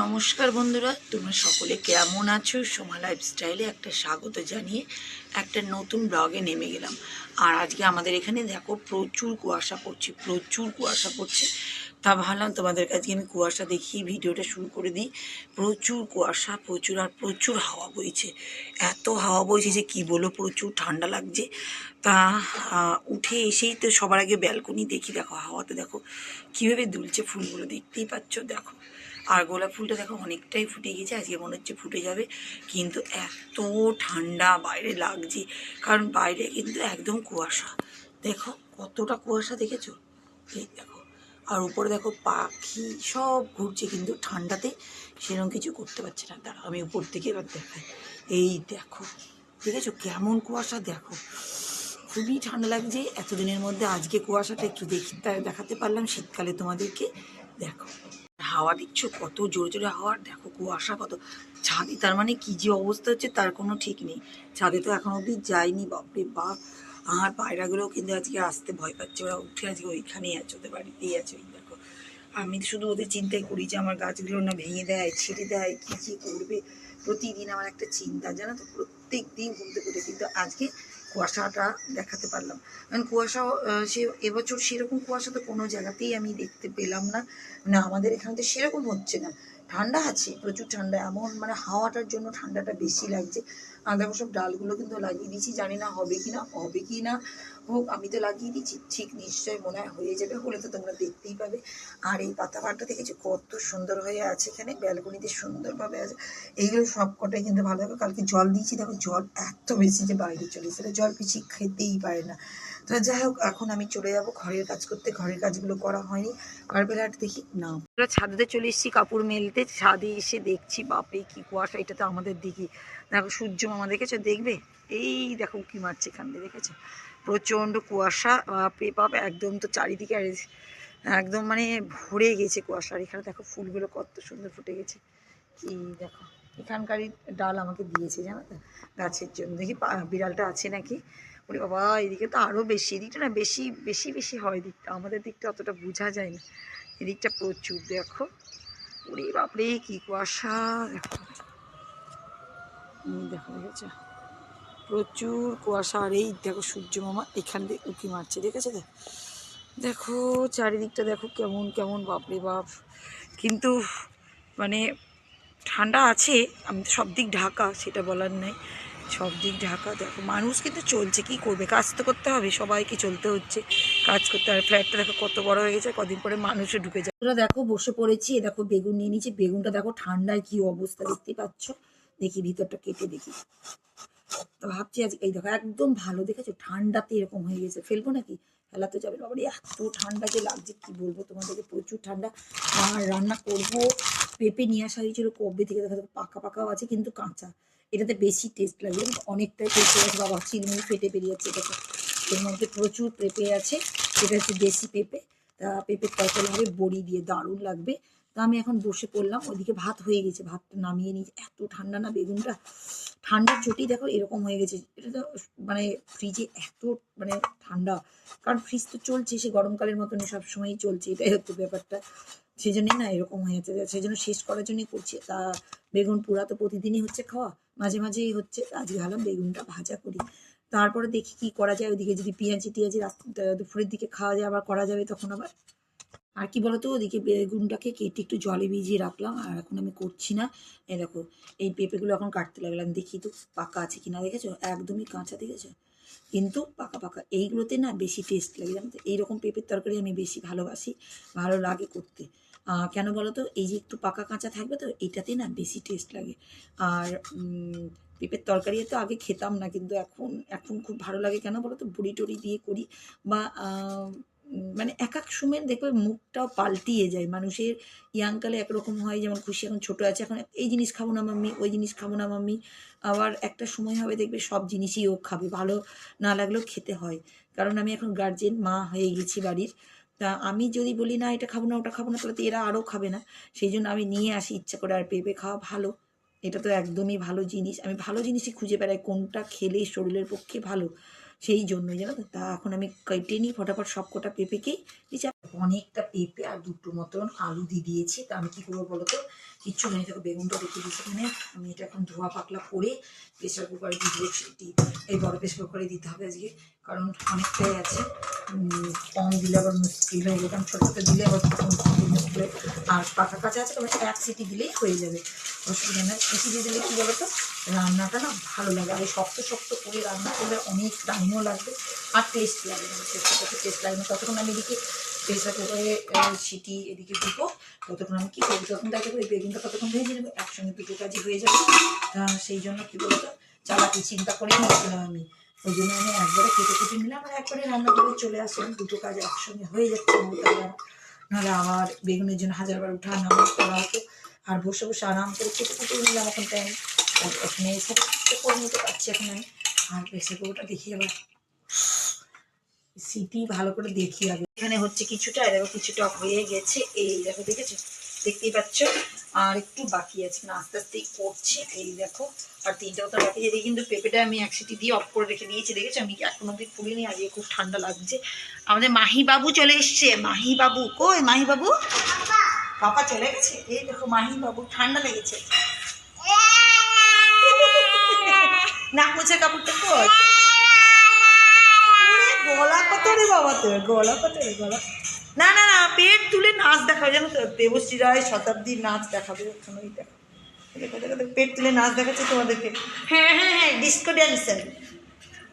নমস্কার বন্ধুরা, তোমরা সকলে কেমন আছো? সোমা লাইফস্টাইলে একটা স্বাগত জানিয়ে একটা নতুন ব্লগে নেমে গেলাম। আর আজকে আমাদের এখানে দেখো প্রচুর কুয়াশা পড়ছে, প্রচুর কুয়াশা পড়ছে। তা ভাবলাম তোমাদের কাছে আমি কুয়াশা দেখিয়ে ভিডিওটা শুরু করে দিই। প্রচুর কুয়াশা, প্রচুর আর প্রচুর হাওয়া বইছে। এত হাওয়া বইছে যে কী বলো প্রচুর ঠান্ডা লাগছে। তা উঠে এসেই তো সবার আগে ব্যালকনি দেখি, দেখো হাওয়াতে দেখো কীভাবে দুলছে ফুলগুলো, দেখতেই পাচ্ছ, দেখো। আর গোলাপ ফুলটা দেখো অনেকটাই ফুটে গেছে আজকে মনে হচ্ছে ফুটে যাবে। কিন্তু এত ঠান্ডা বাইরে লাগছে, কারণ বাইরে কিন্তু একদম কুয়াশা। দেখো কতটা কুয়াশা দেখেছ? এই দেখো, আর উপরে দেখো পাখি সব ঘুরছে, কিন্তু ঠান্ডাতে সেরকম কিছু করতে পারছে না। দাঁড়া আমি উপর থেকে এবার দেখাই। এই দেখো, দেখেছ কেমন কুয়াশা? দেখো, খুবই ঠান্ডা লাগছে। এতদিনের মধ্যে আজকে কুয়াশাটা একটু দেখি তাই দেখাতে পারলাম শীতকালে তোমাদেরকে। দেখো। হাওয়া দিচ্ছ? কত জোরে জোরে হাওয়ার দেখো কুয়াশা, কত ছাদে। তার মানে কি যে অবস্থা হচ্ছে তার কোনো ঠিক নেই। ছাদে তো এখন অবধি যায়নি বাপরে বাপ। আর পায়রাগুলোও কিন্তু আজকে আসতে ভয় পাচ্ছে। ওরা উঠে আজকে ওইখানেই আছে, ওদের বাড়িতেই আছে ওই দেখো। আমি শুধু ওদের চিন্তাই করি যে আমার গাছগুলো না ভেঙে দেয়, ছেড়ে দেয়, কী কী করবে। প্রতিদিন আমার একটা চিন্তা, জানো তো? প্রত্যেক দিন ঘুমতে করে কিন্তু আজকে কুয়াশাটা দেখাতে পারলাম। কারণ কুয়াশা সে এবছর সেরকম কুয়াশা তো কোনো জায়গাতেই আমি দেখতে পেলাম না। মানে আমাদের এখানে তো সেরকম হচ্ছে না। ঠান্ডা আছে, প্রচুর ঠান্ডা। এমন মানে হাওয়াটার জন্য ঠান্ডাটা বেশি লাগছে। দেখো সব ডালগুলো কিন্তু লাগিয়ে দিয়েছি, জানি না হবে কি না হবে কি না হোক, আমি তো লাগিয়ে দিচ্ছি। ঠিক নিশ্চয়ই মনে হয় হয়ে যাবে হলে তো তোমরা দেখতেই পাবে। আর এই পাতা পাটটা দেখেছ? কত সুন্দর হয়ে আছে এখানে। ব্যালকনিতে সুন্দরভাবে আছে। এইগুলো সবকটাই কিন্তু ভালো হবে। কালকে জল দিয়েছি। দেখো, জল এত বেশি যে বাইরে চলে এসেছে। জল পিছিয়ে খেতেই পারে না। তো যাই হোক এখন আমি চলে যাব ঘরের কাজ করতে। ঘরের কাজগুলো করা হয়নি। কার্পেলার দেখি, না। আমরা ছাদেতে চলে এসেছি কাপড় মেলতে। ছাদে এসে দেখছি, বাপরে, কি কুয়াশা। এটা তো আমাদের দিকে। দেখো, সূর্য মামা দেখেছ? দেখবে? এই দেখো কি মারছে এখান দিয়ে, দেখেছ? প্রচণ্ড কুয়াশা। বাপ, একদম তো চারিদিকে একদম মানে ভরে গেছে কুয়াশা। আর এখানে দেখো, ফুলগুলো কত সুন্দর ফুটে গেছে। কি দেখো, এখানকারই ডাল আমাকে দিয়েছে, জানো তো? গাছের জন্য। দেখি বিড়ালটা আছে নাকি? ওরে বাবা, এদিকে তো আরও বেশি, এদিকটা না বেশি বেশি বেশি হয় দিকটা। আমাদের দিকটা অতটা বোঝা যায় না। এদিকটা প্রচুর, দেখো। ওরে বাপরে, কি কুয়াশা, দেখো। দেখো, দেখেছ? প্রচুর কুয়াশা। আর এই দেখো, সূর্য মামা এখান দিয়ে উঁকি মারছে, দেখেছ তো? দেখো, চারিদিকটা দেখো কেমন কেমন, বাপরে বাপ। কিন্তু মানে ঠান্ডা আছে, আমি সব দিক ঢাকা, সেটা বলার নেই। সব দিক ঢাকা, দেখো মানুষ কিন্তু চলছে, কি করবে? কাজ তো করতে হবে, সবাইকে চলতে হচ্ছে, কাজ করতে হবে। ফ্ল্যাটটা দেখো কত বড় হয়ে গেছে, কদিন পরে মানুষও ঢুকে যায় তোরা দেখো, বসে পড়েছি দেখো বেগুন নিয়ে নিয়েছি, বেগুনটা দেখো ঠান্ডায় কি অবস্থা দেখতে পাচ্ছ? দেখি ভিতরটা কেটে দেখি। তো ভাবছি আজ, এই দেখো একদম ভালো, দেখেছ? ঠান্ডাতে এরকম হয়ে গেছে, ফেলব নাকি? ফেলাতে যাবে বাবারে, এত ঠান্ডা যে লাগছে, কি বলব তোমাদেরকে? প্রচুর ঠান্ডা। আর রান্না করব, পেঁপে নিয়ে আসা হয়েছিল কবে থেকে? দেখা, পাকা পাকাও আছে, কিন্তু কাঁচা। এটাতে বেশি টেস্ট লাগে জানো তো? অনেকটাই টেস্ট আছে। বাবা চিলমিল ফেটে বেরিয়ে যাচ্ছে দেখো। এর মধ্যে প্রচুর পেঁপে আছে। এটা হচ্ছে দেশি পেঁপে। তা পেঁপের তরকারি হবে, বড়ি দিয়ে দারুণ লাগবে। তা আমি এখন বসে পড়লাম, ওদিকে ভাত হয়ে গেছে, ভাতটা নামিয়ে নিয়েছি। এত ঠান্ডা না বেগুনটা। ঠান্ডার চটি দেখো এরকম হয়ে গেছে। এটা তো মানে ফ্রিজে এত মানে ঠান্ডা। কারণ ফ্রিজ তো চলছে, সে গরমকালের মতনই সবসময়ই চলছে, এটাই হচ্ছে ব্যাপারটা। সেই জন্যই না এরকম হয়ে যাচ্ছে সেই জন্য শেষ করার জন্যই করছি। তা বেগুন পোড়া তো প্রতিদিনই হচ্ছে খাওয়া। মাঝে মাঝেই হচ্ছে আজকে ভাবলাম বেগুনটা ভাজা করি। তারপরে দেখি কি করা যায়, ওদিকে যদি পেঁয়াজি টিয়াজি দুপুরের দিকে খাওয়া যায়, আবার করা যাবে তখন আবার। আর কি বলতো, ওদিকে বেগুনটাকে কেটে একটু জলে ভিজিয়ে রাখলাম, আর এখন আমি করছি না। এই দেখো, এই পেঁপেগুলো এখন কাটতে লাগলাম, দেখি তো পাকা আছে কিনা, দেখেছ? একদমই কাঁচা, দেখেছ? কিন্তু পাকা পাকা। এইগুলোতে না বেশি টেস্ট লাগে, জানো তো? এইরকম পেঁপের তরকারি আমি বেশি ভালোবাসি, ভালো লাগে করতে। কেন বলো তো এই যে একটু পাকা কাঁচা থাকবে তো, এটাতে না বেশি টেস্ট লাগে। আর পেঁপের তরকারি তো আগে খেতাম না, কিন্তু এখন এখন খুব ভালো লাগে। কেন বলো তো বুড়ি টুড়ি দিয়ে করি বা মানে এক এক সময় দেখবে মুখটাও পাল্টিয়ে যায়। মানুষের ইয়াংকালে একরকম হয়, যেমন খুশি এখন ছোট আছে, এখন এই জিনিস খাব না মাম্মি, ওই জিনিস খাব না মাম্মি। আবার একটা সময় হবে দেখবে সব জিনিসই ও খাবে, ভালো না লাগলেও খেতে হয়। কারণ আমি এখন গার্জেন মা হয়ে গেছি বাড়ির। তা আমি যদি বলি, না, এটা খাব না, ওটা খাব না, তাহলে তো এরা আরও খাবে না। সেই জন্য আমি নিয়ে আসি ইচ্ছা করে, আর পেঁপে খাওয়া ভালো। এটা তো একদমই ভালো জিনিস। আমি ভালো জিনিসই খুঁজে বেড়াই, কোনটা খেলে শরীরের পক্ষে ভালো। সেই জন্যই, জানো তো? এখন আমি কেটে নিই, ফটাফট সব কটা পেঁপেকেই অনেকটা পেঁপে আর দুটো মতন আলু দিয়ে দিয়েছি। তা আমি কী করব বলো তো? কিচ্ছু নেই দেখো বেগুনটা রেখে দিয়েছি এখানে আমি এটা এখন ধোয়া পাকলা করে প্রেশার কুকারে দিয়ে সেটি এই বড় প্রেশার কুকারে দিতে হবে আজকে, কারণ অনেকটাই আছে। কম দিলে আবার মুশকিল হয়ে কারণ ছোটো ছোটো দিলে আবার মুশকিল। আর পাকা কাঁচা আছে, তবে এক সিটি দিলেই হয়ে যাবে। অসুবিধা নেই। সিটি দিয়ে দিলে কী বলো তো? রান্নাটা না ভালো লাগে। আর শক্ত শক্ত করে রান্না করলে অনেক টাইমও লাগবে। আর টেস্ট লাগবে না। টেস্ট লাগবে না। ততক্ষণ আমি এদিকে প্রেসার কুকারে সিটি এদিকে দিব ততক্ষণ আমি কী করব? তখন দেখা যাবে বেগুনটা ততক্ষণ ভেজে নেব, একসঙ্গে দুটো কাজই হয়ে যাবে। সেই জন্য কী বলতো, চালাকি চিন্তা করে নিয়েছিলাম আমি। ওই জন্য আমি একবারে কেটে কেটে নিলাম আর একবারে রান্না করে চলে আসলাম। দুটো কাজ একসঙ্গে হয়ে যাচ্ছে নাহলে আমার বেগুনের জন্য হাজারবার উঠা নামা করা হতো আর বসে বসে আরাম করে কেটে কেটে নিলাম এখন টাইম ওখানে এসে করে নিতে পারছি এখন আমি। আর প্রেসার কুকারটা দেখি আবার সিটি ভালো করে দেখি আগে। এখানে হচ্ছে কিছুটা এবার কিছুটা হয়ে গেছে। এই দেখো দেখেছ? দেখতেই পাচ্ছ? আর একটু বাকি আছে। না আস্তে আস্তেই করছে। এই দেখো আর তিনটা মতো বাকি আছে। কিন্তু পেঁপেটা আমি এক সিটি দিয়ে অফ করে রেখে দিয়েছি। দেখেছ? আমি এখন অব্দি খুলিনি? আজকে খুব ঠান্ডা লাগছে। আমাদের মাহি বাবু চলে এসছে। মাহি বাবু কই মাহি বাবু পাপা চলে গেছে? এই দেখো মাহি বাবু ঠান্ডা লেগেছে। নাক মুছে কাপড়টা কই? গলা কত রে বাবা তোর? গলা কত রে গলা? না না না, পেট তুলে নাচ দেখাবে, জানো তো? দেবশ্রী রায় শতাব্দীর নাচ দেখাবে ওখানে ওই দেখো পেট তুলে নাচ দেখাচ্ছে তোমাদেরকে। হ্যাঁ হ্যাঁ হ্যাঁ ডিস্কো ড্যান্সার।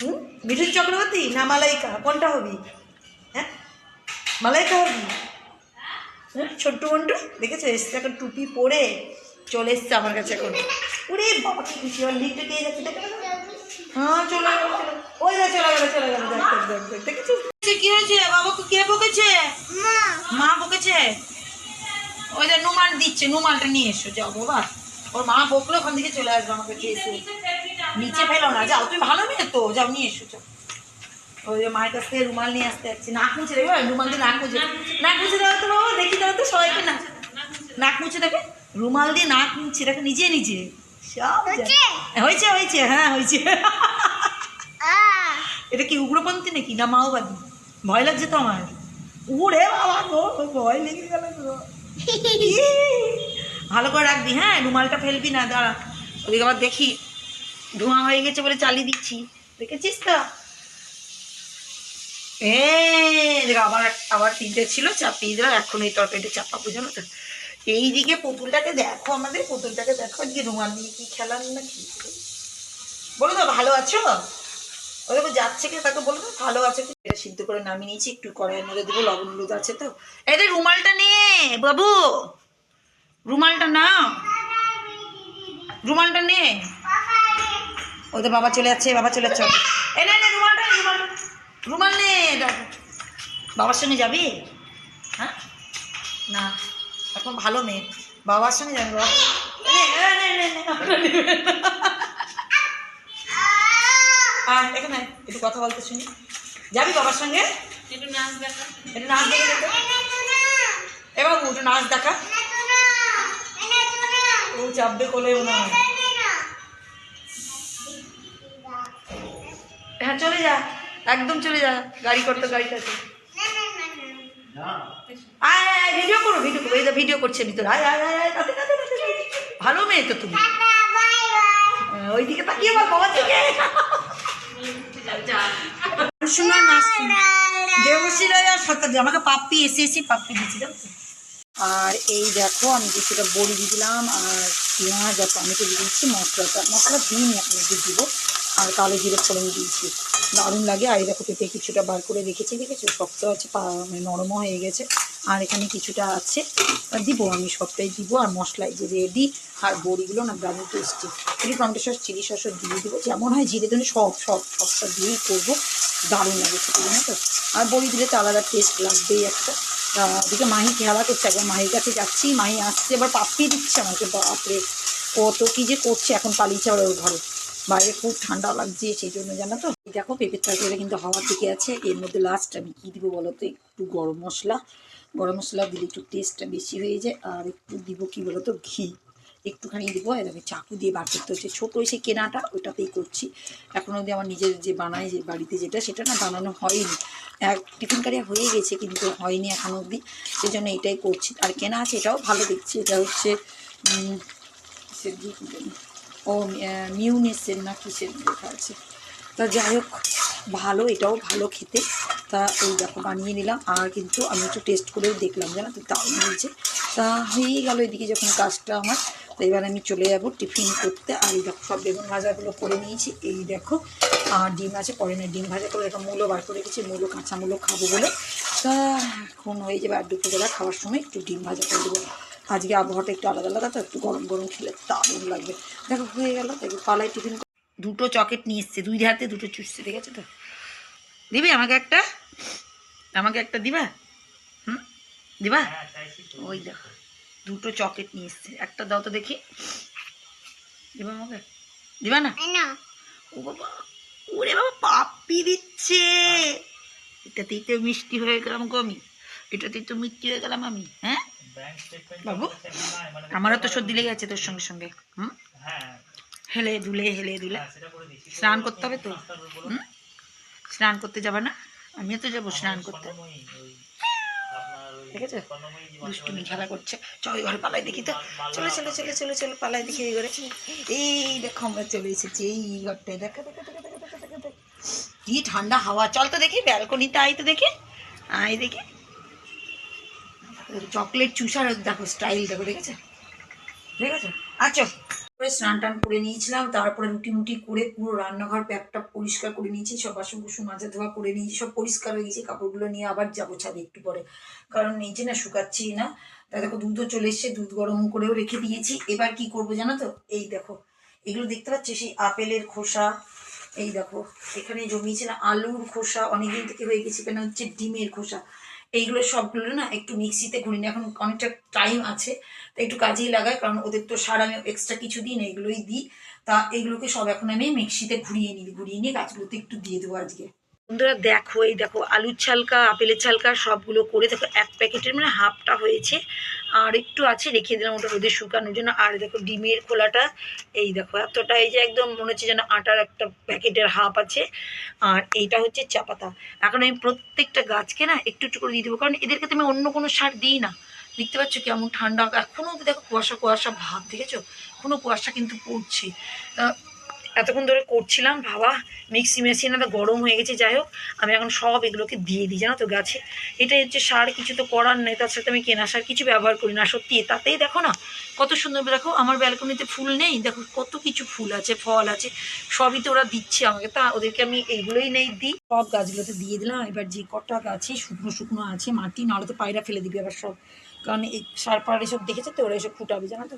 হুম? মিঠুন চক্রবর্তী না মালাইকা? কোনটা হবি? হ্যাঁ? মালাইকা হবি? হ্যাঁ ছোট্ট মন্টু দেখেছ? এসছে এখন টুপি পরে চলে এসছে আমার কাছে এখন। ওরে বাবা, কি খুশি আমার লিফটে দিয়ে যাচ্ছে দেখো। হ্যাঁ চলে গেল ওই যা চলে গেল চলে গেল দেখ দেখ দেখ দেখ দেখেছিস? কি হয়েছে? বাবাকে কে বকেছে? মা। বকেছে? ওই যে নুমাল দিচ্ছে নুমালটা নিয়ে এসো যাও বাবা। ওর মা বকলো ওখান থেকে চলে আসবে আমাকে এসে। নিচে ফেলো না যাও তুমি ভালো মেয়ে তো যাও নিয়ে এসো যাও। ওই যে মায়ের কাছ থেকে রুমাল নিয়ে আসতে যাচ্ছি নাক মুছে দেবে রুমাল দিয়ে নাক মুছে নাক মুছে তো বাবা দেখি তো সবাইকে না নাক মুছে দেখে রুমাল দিয়ে নাক মুছে দেখো নিজে নিজে। সব জানে। হয়েছে হয়েছে হ্যাঁ হয়েছে। এটা কি উগ্রপন্থী নাকি না মাওবাদী? ভয় লাগছে তো আমার। উড়ে বাবা গো ভয় লেগে গেল ভালো করে রাখবি হ্যাঁ রুমালটা ফেলবি না দাঁড়া। ওদিকে আবার দেখি ধোঁয়া হয়ে গেছে বলে চালিয়ে দিচ্ছি। দেখেছিস তো? এ আবার আবার তিনটে ছিল চাপিয়ে দিলাম এখন এই তরকারিটা চাপা বুঝানো তো। এইদিকে পুতুলটাকে দেখো আমাদের পুতুলটাকে দেখো আজকে রুমাল নিয়ে কি খেলার না কি। বলো তো ভালো আছো? ও দেখো যাচ্ছে কে তাকে বলো তো ভালো আছে? এটা সিদ্ধ করে নামিয়ে নিয়েছি একটু কড়াইয়ের মধ্যে দেবো লবণ হলুদ আছে তো। এই রে রুমালটা নে বাবু। রুমালটা না রুমালটা নে। ওদের বাবা চলে যাচ্ছে বাবা চলে যাচ্ছে। এই নে রুমালটা নে, রুমালটা রুমাল নে। বাবার সঙ্গে যাবি? হ্যাঁ? না। এখন ভালো মেয়ে। বাবার সঙ্গে যাবি বাবা। নে, নে, নে, নে, নে, না। এখানে একটু কথা বলতে শুনি। যাবি বাবার সঙ্গে? একটু নাচ দেখা। একটু নাচ দেখে এ বাবু একটু নাচ দেখা। ও চাপবে কোলে মনে হয়। হ্যাঁ চলে যা। একদম চলে যা। গাড়ি করতে গাড়িটা আছে আয় আয় ভিডিও করো ভিডিও করো। এই ভিডিও করছে ভিতরে। আয় আয় আয় আয় তাতে তাতে তাতে ভালো মেয়ে তো তুমি। আহ, ওইদিকে তাকিয়ে বল দিকে আর আমাকে পাপ্পি এসে এসে পাপ্পি দিচ্ছি জানো তো? আর এই দেখো আমি কিছুটা বড়ি দিয়ে দিলাম আর পেঁয়াজ আর টমেটো দিয়ে দিচ্ছি মশলাটা মশলা দিইনি আপনাদের দিব। আর কালো জিরে ফোড়ন দিয়েছি। দারুণ লাগে। আর দেখো পেঁপে কিছুটা বার করে রেখেছি, দেখেছ? শক্ত আছে মানে নরমও হয়ে গেছে। আর এখানে কিছুটা আছে দিব আমি সবটাই দিব। আর মশলায় যে রেডি আর বড়িগুলো না দারুণ টেস্টি একটু টমেটো সস, চিলি সসও দিয়ে দেবো। যেমন হয় জিরে ধরে সব সব সবটা দিয়েই করব। দারুণ লাগে সেটা তো? আর বড়ি দিলে তো আলাদা টেস্ট লাগবেই একটা। ওদিকে মাহি খেলা করছে, একবার মাহির কাছে যাচ্ছি। মাহি আসছে, এবার পাপ্পি দিচ্ছে আমাকে, বাপরে! কত কী যে করছে, এখন পালিয়েছে আবার ওর ঘরে। বাইরে খুব ঠান্ডা লাগছে সেই জন্য জানো তো? দেখো, পেঁপের তরকারিটা কিন্তু হাওয়ার দিকে আছে। এর মধ্যে লাস্ট আমি কী দিব বলো তো? একটু গরম মশলা। গরম মশলা দিলে একটু টেস্টটা বেশি হয়ে যায়। আর একটু দিব কি বলো তো? ঘি। একটুখানি দেবো এরকম চাকু দিয়ে বার করতে হচ্ছে। ছোটো এসে কেনাটা ওটাতেই করছি। এখন অবধি আমার নিজের যে বানাই, যে বাড়িতে যেটা, সেটা না বানানো হয়নি। এক টিফিন কারিয়া হয়ে গেছে, কিন্তু হয়নি এখন অবধি। সেই জন্য এটাই করছি। আর কেনা আছে, এটাও ভালো দেখছি। এটা হচ্ছে ও মিউনিসের না কিসের লেখা আছে? তা যাই হোক, ভালো, এটাও ভালো খেতে। তা এই দেখো, বানিয়ে নিলাম। আর কিন্তু আমি একটু টেস্ট করেও দেখলাম, জানো তো, দারুণ হয়েছে। তা হয়েই গেল এদিকে যখন কাজটা আমার। তো এবার আমি চলে যাব টিফিন করতে। আর এই দেখো, সব বেগুন ভাজাগুলো করে নিয়েছি। এই দেখো, আর ডিম আছে, পরে না, ডিম ভাজা করে একটা মূলো বার করে রেখেছি। মূলো, কাঁচা মূলো খাব বলে। তা এখন হয়ে যাবে আর দুপুরবেলা খাওয়ার সময় একটু ডিম ভাজা করে দেবো। আজকে আবহাওয়াটা একটু আলাদা আলাদা তো একটু গরম গরম খেলে দারুণ লাগবে। দেখো হয়ে গেল দেখো পালাই টিফিন দুটো চকেট নিয়ে এসছে দুই হাতে দুটো চুষছে দেখেছ তো? দিবি আমাকে একটা? আমাকে একটা দিবা? হুম? দিবা? ওই দেখো দুটো চকেট নিয়ে এসছে। একটা দাও তো দেখি। দিবা আমাকে? দিবা না? ও বাবা ওরে বাবা পাপ্পি দিচ্ছে। এটাতেই তো মিষ্টি হয়ে গেলাম গো আমি এটাতেই তো মিষ্টি হয়ে গেলাম আমি হ্যাঁ? বাবু আমারও তো সর্দি লেগে গেছে তোর সঙ্গে সঙ্গে হুম? হেলে দুলে হেলে দুলে। স্নান করতে হবে তো হুম? স্নান করতে যাবে না? আমিও তো যাব স্নান করতে। ঠিক আছে? দুষ্টুমি খেলা করছে। চল ঘরে পালাই দেখি তো। চলে চলে চলে চলে চলে পালাই দেখি এই ঘরে এই দেখো আমরা চলে এসেছি এই ঘরটায়। দেখো দেখো দেখো দেখো দেখো কি ঠান্ডা হাওয়া। চল তো দেখি ব্যালকনিতে আই তো দেখি। আই দেখি। চকলেট চুষার দেখো স্টাইল দেখো, ঠিক আছে? ঠিক আছে? আচ্ছা করে স্নান টান করে নিয়েছিলাম, তারপরে রুটি মুটি করে পুরো রান্নাঘর প্যাকটা পরিষ্কার করে নিয়েছি, সব বাসন কুসুন মাজা ধোয়া করে নিয়েছি, সব পরিষ্কার হয়ে গেছে, কাপড়গুলো নিয়ে আবার যাব ছাদে একটু পরে। কারণ নিচে না, শুকাচ্ছি না, তা দেখো দুধও চলে এসছে, দুধ গরম করেও রেখে দিয়েছি। এবার কি করব জানো তো? এই দেখো, এগুলো দেখতে পাচ্ছি সেই আপেলের খোসা, এই দেখো, এখানে জমিয়েছিলাম আলুর খোসা, অনেকদিন থেকে হয়ে গেছে এখানে হচ্ছে ডিমের খোসা। এইগুলো সবগুলো না একটু মিক্সিতে ঘুরি না এখন অনেকটা টাইম আছে, তো একটু কাজেই লাগাই, কারণ ওদের তো সার আমি এক্সট্রা কিছু দিই না, এগুলোই দিই। তা এগুলোকে সব এখন আমি মিক্সিতে ঘুরিয়ে নিই, ঘুরিয়ে নিয়ে গাছগুলোতে একটু দিয়ে দেবো আজকে। বন্ধুরা দেখো, এই দেখো, আলুর ছালকা, আপেলের ছালকা সবগুলো করে দেখো, এক প্যাকেটের মানে হাফটা হয়েছে। আর একটু আছে, রেখে দিলাম ওটা রোদে শুকানোর জন্য। আর দেখো ডিমের খোলাটা, এই দেখো, এতটা এই যে একদম মনে হচ্ছে যেন আটার একটা প্যাকেটের হাফ আছে। আর এইটা হচ্ছে চা পাতা। এখন আমি প্রত্যেকটা গাছকে না একটু একটু করে দিয়ে দেবো, কারণ এদেরকে তো আমি অন্য কোনো সার দিই না। দেখতে পাচ্ছ কেমন ঠান্ডা এখনও দেখো কুয়াশা কুয়াশা ভাব, দেখেছ? এখনও কুয়াশা কিন্তু পড়ছে। তা এতক্ষণ ধরে করছিলাম, ভাবা। মিক্সি মেশিন তো গরম হয়ে গেছে, যাই হোক। আমি এখন সব এগুলোকে দিয়ে দিই, জানো তো গাছে। এটাই হচ্ছে সার, কিছু তো করার নেই, তার সাথে আমি কেনা সার কিছু ব্যবহার করি না। সত্যি, তাতেই দেখো না, কত সুন্দর দেখো, আমার ব্যালকনিতে ফুল নেই। দেখো, কত কিছু ফুল আছে, ফল আছে, সবই তো ওরা দিচ্ছে আমাকে। তা ওদেরকে আমি এইগুলোই নেই, দিই। সব গাছগুলোতে দিয়ে দিলাম। এবার যে কটা গাছে শুকনো শুকনো আছে, মাটি, নাহলে তো পায়রা ফেলে দিবি আবার সব কারণ এই সার পার এসব দেখেছে তো, ওরা এসব ফুটাবে, জানো তো?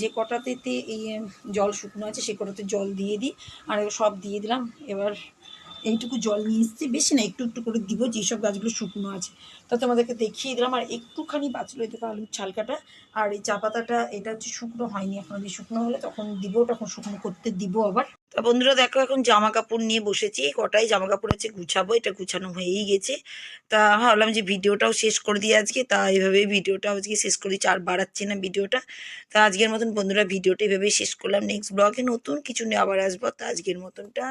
যে কটাতে এই জল শুকনো আছে, সে কটাতে জল দিয়ে দিই, আর সব দিয়ে দিলাম। এবার এইটুকু জল নিয়ে এসেছি, বেশি না, একটু একটু করে দিব, যেসব গাছগুলো শুকনো আছে। তা তোমাদেরকে দেখিয়ে দিলাম, আর একটুখানি বাঁচলো এতে আলুর ছালকাটা, আর এই চা পাতাটা, এটা হচ্ছে শুকনো হয়নি, এখন শুকনো হলে, তখন দিব, তখন শুকনো করতে দিব আবার। তা বন্ধুরা দেখো, এখন জামা কাপড় নিয়ে বসেছি। কটাই জামা কাপড় আছে, গুছাবো। এটা গুছানো হয়েই গেছে। তা ভাবলাম যে ভিডিওটাও শেষ করে দিই আজকে। তা এইভাবেই ভিডিওটা আজকে শেষ করি। চার বাড়াচ্ছি না ভিডিওটা। তা আজকের মতন বন্ধুরা, ভিডিওটা এভাবেই শেষ করলাম। নেক্সট ব্লগে নতুন কিছু নিয়ে আবার আসব। তা আজকের মতনটা